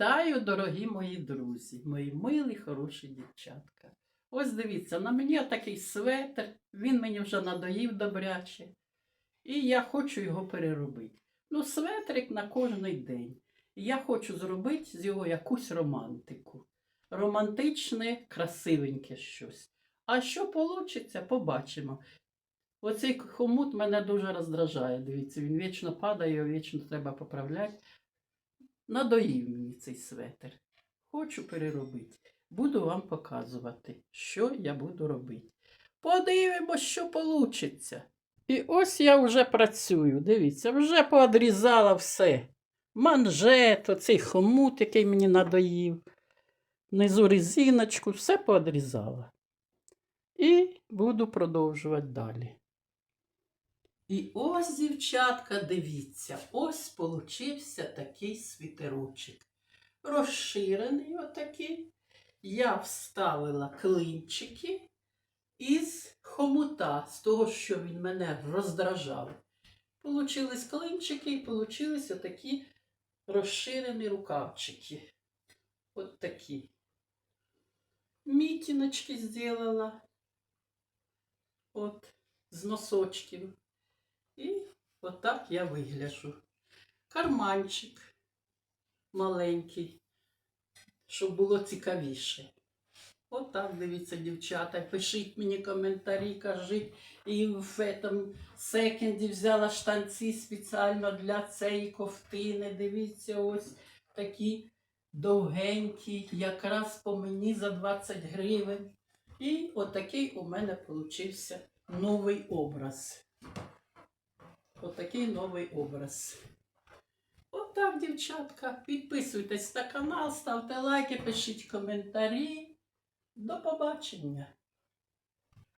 Вітаю, дорогі мої друзі, мої милі, хороші дівчатка. Ось дивіться, на мені такий светр, він мені вже надоїв добряче. І я хочу його переробити. Ну, светрик на кожний день. Я хочу зробити з його якусь романтику. Романтичне, красивеньке щось. А що вийде, побачимо. Оцей хомут мене дуже роздражає. Дивіться, він вічно падає, його вічно треба поправляти. Надоїв мені цей светр. Хочу переробити. Буду вам показувати, що я буду робити. Подивимось, що вийде. І ось я вже працюю. Дивіться, вже поодрізала все. Манжет, оцей хомут, який мені надоїв. Внизу резиночку, все поодрізала. І буду продовжувати далі. І ось, дівчатка, дивіться, ось получився такий світерочок. Розширений отакий. Я вставила клинчики із хомута, з того, що він мене роздражав. Получились клинчики і получились отакі розширені рукавчики. От такі. Мітіночки зробила. От, з носочків. І отак я вигляжу. Карманчик маленький, щоб було цікавіше. Отак, дивіться, дівчата. Пишіть мені коментарі, кажіть. І в этом секенді взяла штанці спеціально для цієї ковтини. Дивіться, ось такі довгенькі, якраз по мені за 20 гривень. І отакий у мене получився новий образ. Отакий новий образ. Отак, дівчатка. Підписуйтесь на канал, ставте лайки, пишіть коментарі. До побачення!